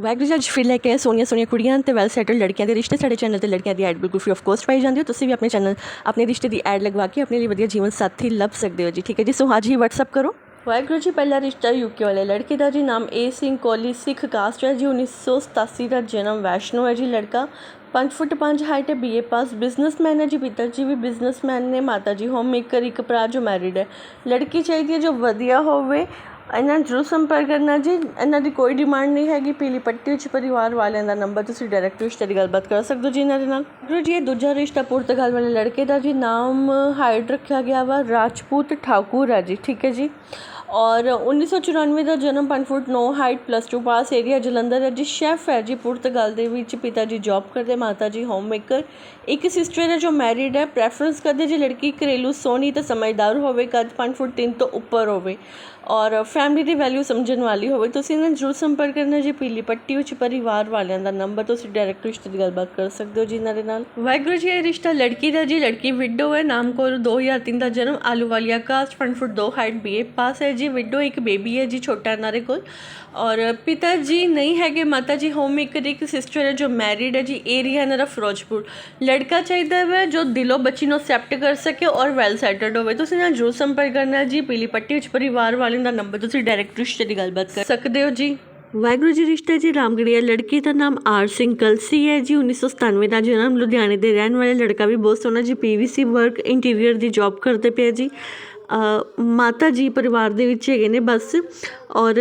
ਵਾਹਿਗੁਰੂ ਜੀ, ਅੱਜ ਫਿਰ ਲੈ ਕੇ ਆਏ ਸੋਹਣੀਆਂ ਸੋਹਣੀਆਂ ਕੁੜੀਆਂ ਤੇ ਵੈਲ ਸੈਟਲ ਲੜਕੀਆਂ ਦੇ ਰਿਸ਼ਤੇ। ਸਾਡੇ ਚੈਨਲ ਤੇ ਲੜਕੀਆਂ ਦੀ ਐਡ ਬਿਲਕੁਲ ਫ੍ਰੀ ਆਫ ਕੋਸਟ ਪਾਈ ਜਾਂਦੀ ਹੈ। ਤੁਸੀਂ ਵੀ ਆਪਣੇ ਚੈਨਲ ਆਪਣੇ ਰਿਸ਼ਤੇ ਦੀ ਐਡ ਲਗਵਾ ਕੇ ਆਪਣੇ ਲਈ ਵਧੀਆ ਜੀਵਨ ਸਾਥੀ ਲੱਭ ਸਕਦੇ ਹੋ ਜੀ। ਠੀਕ ਹੈ ਜੀ, ਸੋ ਅੱਜ ਹੀ WhatsApp ਕਰੋ। ਵਾਹਿਗੁਰੂ ਜੀ, ਪਹਿਲਾ ਰਿਸ਼ਤਾ ਯੂਕੇ ਵਾਲੇ ਲੜਕੇ ਦਾ ਜੀ, ਨਾਮ ਏ ਸਿੰਘ ਕੋਹਲੀ ਸਿੱਖ ਕਾਸਟ ਹੈ ਜੀ। 1987 ਦਾ ਜਨਮ ਵੈਸ਼ਨੋ ਹੈ ਜੀ ਲੜਕਾ। 5 ਫੁੱਟ 5 ਹਾਈਟ ਹੈ ਬੀਏ ਪਾਸ ਬਿਜ਼ਨਸਮੈਨ ਹੈ ਜੀ। ਪਿਤਾ ਜੀ ਵੀ ਬਿਜ਼ਨਸਮੈਨ ਨੇ, ਮਾਤਾ ਜੀ ਹੋਮ ਮੇਕਰ ਇੱਕ ਭਰਾ ਜੋ ਮੈਰਿਡ ਹੈ। ਲੜਕੀ ਚਾਹੀਦੀ ਹੈ ਜੋ ਵਧੀਆ ਹੋਵੇ। ਇਹਨਾਂ ਨੂੰ ਜ਼ਰੂਰ ਸੰਪਰਕ ਕਰਨਾ ਜੀ। ਇਹਨਾਂ ਦੀ ਕੋਈ ਡਿਮਾਂਡ ਨਹੀਂ ਹੈਗੀ। ਪੀਲੀ ਪੱਟੀ ਵਿੱਚ ਪਰਿਵਾਰ ਵਾਲਿਆਂ ਦਾ ਨੰਬਰ ਤੁਸੀਂ ਡਾਇਰੈਕਟ ਰਿਸ਼ਤੇ ਦੀ ਗੱਲਬਾਤ ਕਰ ਸਕਦੇ ਹੋ ਜੀ ਇਹਨਾਂ ਦੇ ਨਾਲ। ਗੁਰੂ ਜੀ, ਇਹ ਦੂਜਾ ਰਿਸ਼ਤਾ ਪੁਰਤਗਾਲ ਵਾਲੇ ਲੜਕੇ ਦਾ ਜੀ। ਨਾਮ ਹਾਈਡ ਰੱਖਿਆ ਗਿਆ ਵਾ। ਰਾਜਪੂਤ ਠਾਕੁਰ ਹੈ ਜੀ। ਠੀਕ ਹੈ ਜੀ। ਔਰ 1994 ਦਾ ਜਨਮ 5 foot 9 height plus 2 pass area Jalandhar ਹੈ ਜੀ। ਸ਼ੈਫ ਹੈ ਜੀ ਪੁਰਤਗਾਲ ਦੇ ਵਿੱਚ। ਪਿਤਾ ਜੀ ਜੌਬ ਕਰਦੇ, ਮਾਤਾ ਜੀ ਹੋਮ ਮੇਕਰ ਇੱਕ ਸਿਸਟਰ ਹੈ ਜੋ ਮੈਰਿਡ ਹੈ। ਪ੍ਰੈਫਰੈਂਸ ਕਰਦੇ ਜੀ ਲੜਕੀ ਘਰੇਲੂ ਸੋਹਣੀ ਤੇ ਸਮਝਦਾਰ ਹੋਵੇ, ਕੱਦ 5 ਫੁੱਟ 3 ਤੋਂ ਉੱਪਰ ਹੋਵੇ। ਔਰ ਫੈਮਿਲੀ ਦੀ ਵੈਲਿਊ ਸਮਝਣ ਵਾਲੀ ਹੋਵੇ, ਤੁਸੀਂ ਇਹਨਾਂ ਨੂੰ ਜ਼ਰੂਰ ਸੰਪਰਕ ਕਰਨਾ ਜੀ ਪੀਲੀ ਪੱਟੀ ਵਿੱਚ ਪਰਿਵਾਰ ਵਾਲਿਆਂ ਦਾ ਨੰਬਰ ਤੁਸੀਂ ਡਾਇਰੈਕਟ ਰਿਸ਼ਤੇ ਦੀ ਗੱਲਬਾਤ ਕਰ ਸਕਦੇ ਹੋ ਜੀ ਇਹਨਾਂ ਦੇ ਨਾਲ। ਵਾਹਿਗੁਰੂ ਜੀ, ਇਹ ਰਿਸ਼ਤਾ ਲੜਕੀ ਦਾ ਜੀ, ਲੜਕੀ ਵਿਡੋ ਹੈ, ਨਾਮ ਕੋਲ 2003 ਦਾ ਜਨਮ, Ahluwalia caste 5 foot 2 height BA pass ਹੈ ਜੀ ਵਿਡੋ ਇੱਕ ਬੇਬੀ ਹੈ ਜੀ, ਛੋਟਾ ਇਹਨਾਂ ਦੇ ਕੋਲ। ਔਰ ਪਿਤਾ ਜੀ ਨਹੀਂ ਹੈਗੇ, ਮਾਤਾ ਜੀ ਹੋਮ ਮੇਕਰ ਇੱਕ ਸਿਸਟਰ ਹੈ ਜੋ ਮੈਰਿਡ ਹੈ ਜੀ ਏਰੀਆ ਇਹਨਾਂ ਦਾ ਫਿਰੋਜ਼ਪੁਰ। ਲੜਕਾ ਚਾਹੀਦਾ ਹੈ ਜੋ ਦਿਲੋਂ ਬੱਚੀ ਨੂੰ ਅਕਸੈਪਟ ਕਰ ਸਕੇ ਔਰ ਵੈਲ ਸੈਟਲਡ ਹੋਵੇ। ਤੁਸੀਂ ਇਹਨਾਂ ਜ਼ਰੂਰ ਸੰਪਰਕ ਕਰਨਾ ਜੀ, ਪੀਲੀ ਪੱਟੀ ਵਿੱਚ ਪਰਿਵਾਰ ਵਾਲਿਆਂ ਦਾ ਨੰਬਰ ਤੁਸੀਂ ਡਾਇਰੈਕਟ ਰਿਸ਼ਤੇ ਦੀ ਗੱਲਬਾਤ ਕਰ ਸਕਦੇ ਹੋ ਜੀ। ਵਾਹਿਗੁਰੂ ਜੀ, ਰਿਸ਼ਤਾ ਜੀ ਰਾਮਗੜੀਆ ਲੜਕੀ ਦਾ ਨਾਮ ਆਰ ਸਿੰਘ ਕਲਸੀ ਹੈ ਜੀ 1997 ਦਾ ਜਨਮ ਲੁਧਿਆਣੇ ਦੇ ਰਹਿਣ ਵਾਲੇ ਲੜਕਾ ਵੀ ਬਹੁਤ ਸੋਹਣਾ ਜੀ ਪੀਵੀਸੀ ਵਰਕ ਇੰਟੀਰੀਅਰ ਦੀ ਜੌਬ ਕਰਦੇ ਪਏ ਜੀ। ਮਾਤਾ ਜੀ ਪਰਿਵਾਰ ਦੇ ਵਿੱਚ ਹੈਗੇ ਨੇ ਬਸ। ਔਰ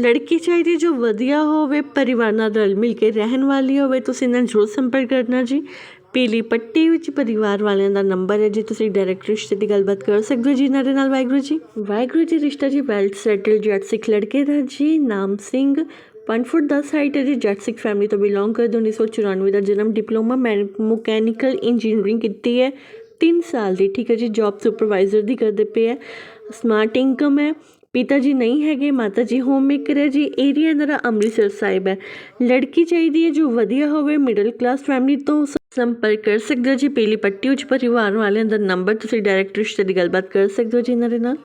ਲੜਕੀ ਚਾਹੀਦੀ ਜੋ ਵਧੀਆ ਹੋਵੇ, ਪਰਿਵਾਰ ਨਾਲ ਰਲ ਮਿਲ ਕੇ ਰਹਿਣ ਵਾਲੀ ਹੋਵੇ, ਤੁਸੀਂ ਇਹਨਾਂ ਨੂੰ ਜ਼ਰੂਰ ਸੰਪਰਕ ਕਰਨਾ ਜੀ। ਪੀਲੀ ਪੱਟੀ ਵਿੱਚ ਪਰਿਵਾਰ ਵਾਲਿਆਂ ਦਾ ਨੰਬਰ ਹੈ। ਜੀ ਤੁਸੀਂ ਡਾਇਰੈਕਟ ਰਿਸ਼ਤੇ ਦੀ ਗੱਲਬਾਤ ਕਰ ਸਕਦੇ ਹੋ ਜੀ ਇਹਨਾਂ ਦੇ ਨਾਲ ਵਾਹਿਗੁਰੂ ਜੀ। ਵਾਹਿਗੁਰੂ ਜੀ, ਰਿਸ਼ਤਾ ਜੀ ਵੈਲ ਸੈਟਲ ਜੱਟ ਸਿੱਖ ਲੜਕੇ ਦਾ ਜੀ, ਨਾਮ ਸਿੰਘ। 5 ਫੁੱਟ 10 ਹਾਈਟ ਹੈ ਜੀ, ਜੱਟ ਸਿੱਖ ਫੈਮਿਲੀ ਤੋਂ ਬਿਲੋਂਗ ਕਰਦੇ। 1994 ਦਾ ਜਨਮ ਡਿਪਲੋਮਾ ਮਕੈਨੀਕਲ ਇੰਜੀਨੀਅਰਿੰਗ ਕੀਤੀ ਹੈ। 3 ਸਾਲ ਦੀ, ਠੀਕ ਹੈ ਜੀ ਜੌਬ ਸੁਪਰਵਾਈਜ਼ਰ ਦੀ ਕਰਦੇ ਪਏ ਹੈ। ਸਮਾਰਟ ਇਨਕਮ ਹੈ। ਪਿਤਾ ਜੀ ਨਹੀਂ ਹੈਗੇ, ਮਾਤਾ ਜੀ ਹੋਮ ਮੇਕਰ ਹੈ ਜੀ। ਏਰੀਆ ਦਾ ਅੰਮ੍ਰਿਤਸਰ ਸਾਹਿਬ ਹੈ। ਲੜਕੀ ਚਾਹੀਦੀ ਹੈ ਜੋ ਵਧੀਆ ਹੋਵੇ ਮਿਡਲ ਕਲਾਸ ਫੈਮਿਲੀ ਤੋਂ ਸੰਪਰਕ ਕਰ ਸਕਦੇ ਹੋ ਜੀ? ਪੀਲੀ ਪੱਟੀ ਉੱਚ ਪਰਿਵਾਰ ਵਾਲਿਆਂ ਦਾ ਨੰਬਰ ਤੁਸੀਂ ਡਾਇਰੈਕਟ ਰਿਸ਼ਤੇ ਦੀ ਗੱਲਬਾਤ ਕਰ ਸਕਦੇ ਹੋ ਜੀ ਇਹਨਾਂ ਦੇ ਨਾਲ?